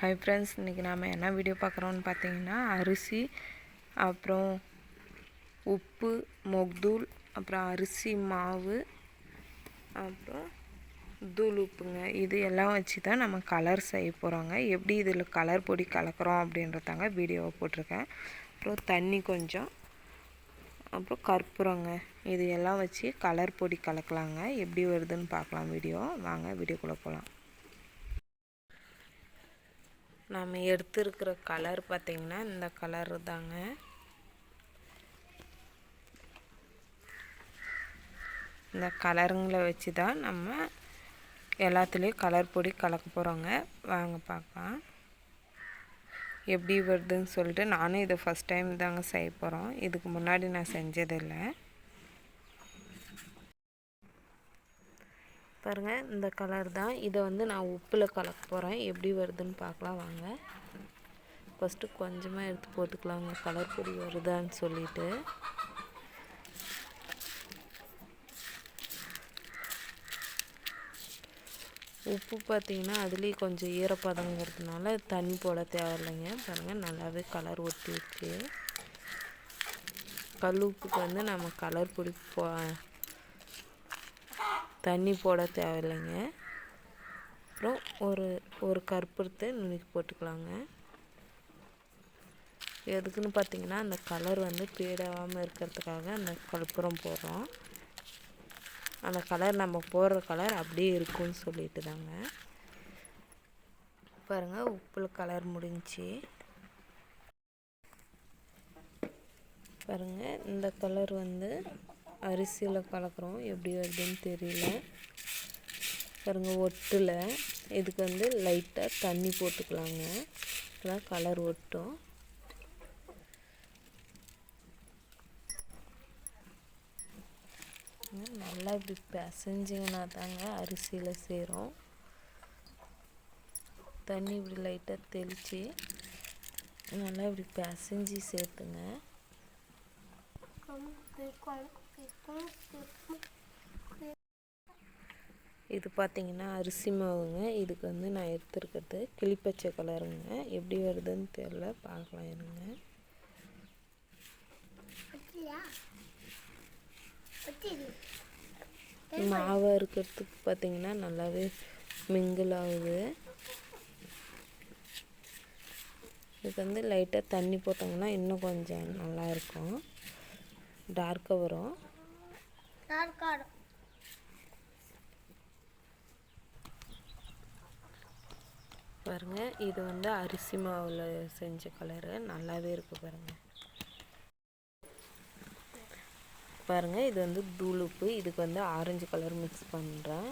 Hi friends இன்றைக்கி நாம் என்ன வீடியோ பார்க்குறோன்னு பார்த்தீங்கன்னா அரிசி அப்புறம் உப்பு மொக்தூள் அப்புறம் அரிசி மாவு அப்புறம் தூள் உப்புங்க. இது எல்லாம் வச்சு தான் நம்ம கலர் செய்ய போகிறோங்க எப்படி இதில் கலர் பொடி கலக்கிறோம் அப்படின்றதாங்க வீடியோவை போட்டிருக்கேன். அப்புறம் தண்ணி கொஞ்சம் அப்புறம் கற்பூரங்க. இது எல்லாம் வச்சு கலர் பொடி கலக்கலாங்க. எப்படி வருதுன்னு பார்க்கலாம் வீடியோ வாங்க வீடியோக்குள்ளே போகலாம் நாம் எடுத்துருக்கிற கலர் பார்த்திங்கன்னா இந்த கலரு தாங்க. இந்த கலருங்களை வச்சு தான் நம்ம எல்லாத்துலேயும் கலர் பொடி கலக்க போகிறோங்க வாங்க பார்க்கலாம். எப்படி வருதுன்னு சொல்லிட்டு நானும் இதை ஃபஸ்ட் டைம் தாங்க செய்ய போகிறோம் இதுக்கு முன்னாடி நான் செஞ்சதில்லை. பாருங்கள் இந்த கலர் தான். இதை வந்து நான் உப்பில் கலக்க போகிறேன் எப்படி வருதுன்னு பார்க்கலாம் வாங்க. ஃபஸ்ட்டு கொஞ்சமாக எடுத்து போட்டுக்கலாங்க கலர் பொடி வருதான்னு சொல்லிட்டு. உப்பு பார்த்திங்கன்னா அதுலேயே கொஞ்சம் ஈரப்பதங்கிறதுனால தண்ணி போட தேவையில்லைங்க. பாருங்கள் நல்லாவே கலர் ஒட்டிடுச்சு கல் உப்புக்கு வந்து நம்ம கலர் பொடி போ தண்ணி போட தேவையில்லைங்க. அப்புறம் ஒரு ஒரு கற்பூரத்தை நுணுக்கி போட்டுக்கலாங்க. எதுக்குன்னு பார்த்தீங்கன்னா அந்த கலர் வந்து பீடாகாமல் இருக்கிறதுக்காக அந்த கற்பூரம் போடுறோம். அந்த கலர் நம்ம போடுற கலர் அப்படியே இருக்கும்னு சொல்லிட்டு தாங்க. பாருங்கள் உப்பில் கலர் முடிஞ்சி பாருங்கள் இந்த கலர் வந்து அரிசியில் கலக்கிறோம். எப்படி வருதுன்னு தெரியல. பாருங்க ஒட்டில். இதுக்கு வந்து லைட்டாக தண்ணி போட்டுக்கலாங்க. அதான் கலர் ஒட்டும். நல்லா இப்படி பிசைஞ்சிங்கன்னா தாங்க அரிசியில் சேரும். தண்ணி இப்படி லைட்டாக தெளித்து நல்லா இப்படி பிசைஞ்சி சேர்த்துங்க. இது பார்த்தீங்கன்னா அரிசி மாவுங்க. இதுக்கு வந்து நான் எடுத்துருக்கிறது கிளிப்பச்சை கலருங்க. எப்படி வருதுன்னு தெரில பார்க்கலாம் இருங்க. மாவு இருக்கிறதுக்கு பார்த்தீங்கன்னா நல்லாவே மிங்கிள் ஆகுது. இதுக்கு வந்து லைட்டாக தண்ணி போட்டோங்கன்னா இன்னும் கொஞ்சம் நல்லாயிருக்கும் டார்க்காக வரும். பாருங்க இது வந்து அரிசி மாவில் செஞ்ச கலரு. நல்லாவே இருக்கு பாருங்க. பாருங்க இது வந்து தூள் உப்பு இதுக்கு வந்து ஆரஞ்சு கலர் மிக்ஸ் பண்ணுறேன்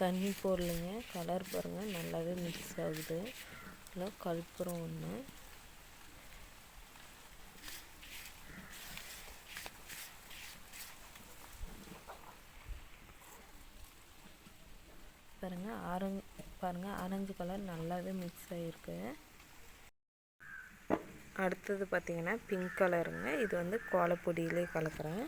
தண்ணி போடலைங்க. கலர் பாருங்கள் நல்லாவே மிக்ஸ் ஆகுது. இல்லை கற்பூரம் ஒன்று பாருங்கள் ஆரஞ்சு பாருங்கள் ஆரஞ்சு கலர் நல்லாவே மிக்ஸ் ஆகிருக்கு அடுத்தது பார்த்திங்கன்னா பிங்க் கலருங்க இது வந்து கோலப்பொடியிலே கலக்கிறேன்.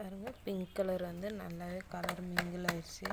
பாருங்கள் பிங்க் கலர் வந்து நல்லாவே கலர் மிங்கில் ஆயிடுச்சு.